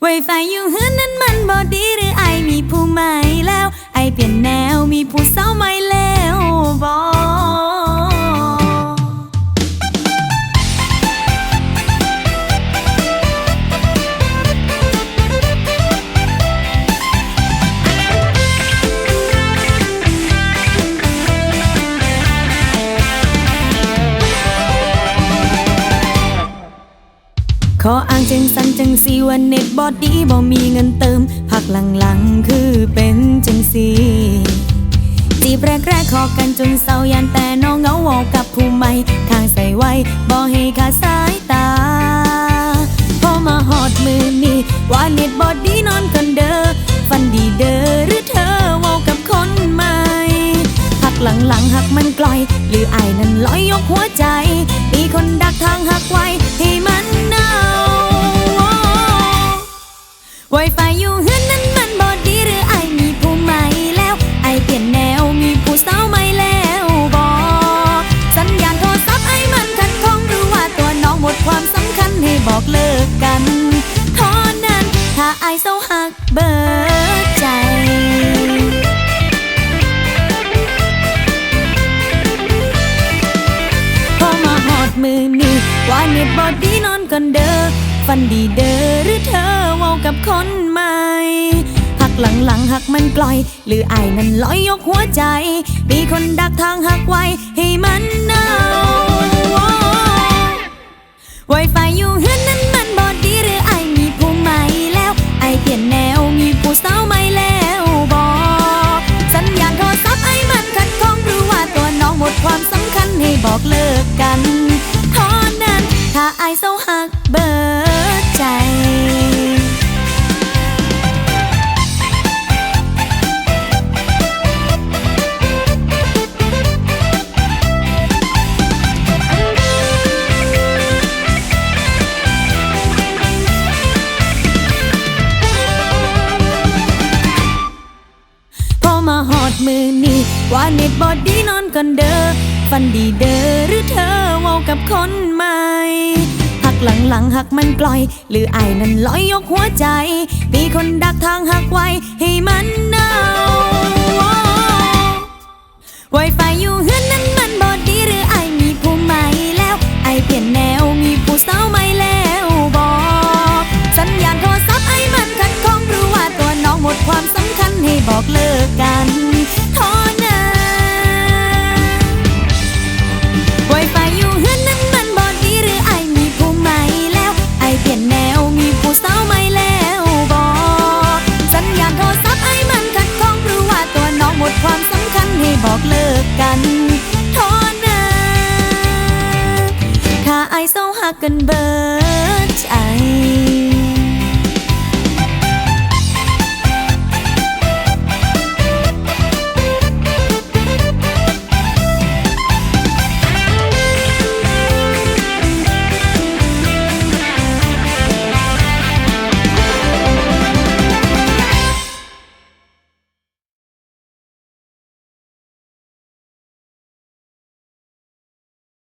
ไวไฟอยู่หื้นนั้นมันบอดีหรือไอมีผู้ใหม่แล้ว ไอเปลี่ยนแนวมีผู้ ขออ้างจังสันจังสีว่าเน็ตบอดดีบ่มีเงินเติม พักหลังๆคือเป็นจังสีจีบแรกๆขอกันจนเศร้ายันแต่น้องเงาเวากับผู้ใหม่ทางใส่ไว้บ่ให้ขาดสาย ไฟอยู่เฮือนนั้นมันบอดีหรือไอมีผู้ใหม่แล้ว ไอเปลี่ยนแนวมีผู้สาวใหม่แล้วบอสัญญาณโทรศัพท์ไอมันขัดข้องหรือว่าตัวน้องหมดความสำคัญให้บอกเลิกกันท่านั้นถ้าไอเศร้าหักเบิดใจพอมาหอดมือนี่ว่าเน็ตบอดีนอนกันเด้อฟันดีเด้อหรือเธอ กับคนใหม่ หักหลังๆหักมันกล่อย หรือไอ้นั้นลอยยกหัวใจ มีคนดักทางหักไว้ให้มันเน่าไวไฟอยู่เฮือนนั้นมันบอดดีหรือไอมีผู้ใหม่แล้ว ไอเปลี่ยนแนวมีผู้สาวใหม่แล้วบอกสัญญาณโทรศัพท์ไอมันขัดข้องหรือว่าตัวน้องหมดความสำคัญให้บอกเลิกกันเท่านั้นถ้าไอเศร้า มือนี่ว่าเน็ตบอดีนอนก่อนเด้อฟันดีเด้อหรือเธอเว้ากับคนใหม่หักหลังๆหักมันกลอย หรือไอ้นั้นลอยยกหัวใจ มีคนดักทางหักไว้ให้มันเน่าไวไฟอยู่ บอกเลิกกันเท่านั้นถ้าไอเศร้าหักกันเบิ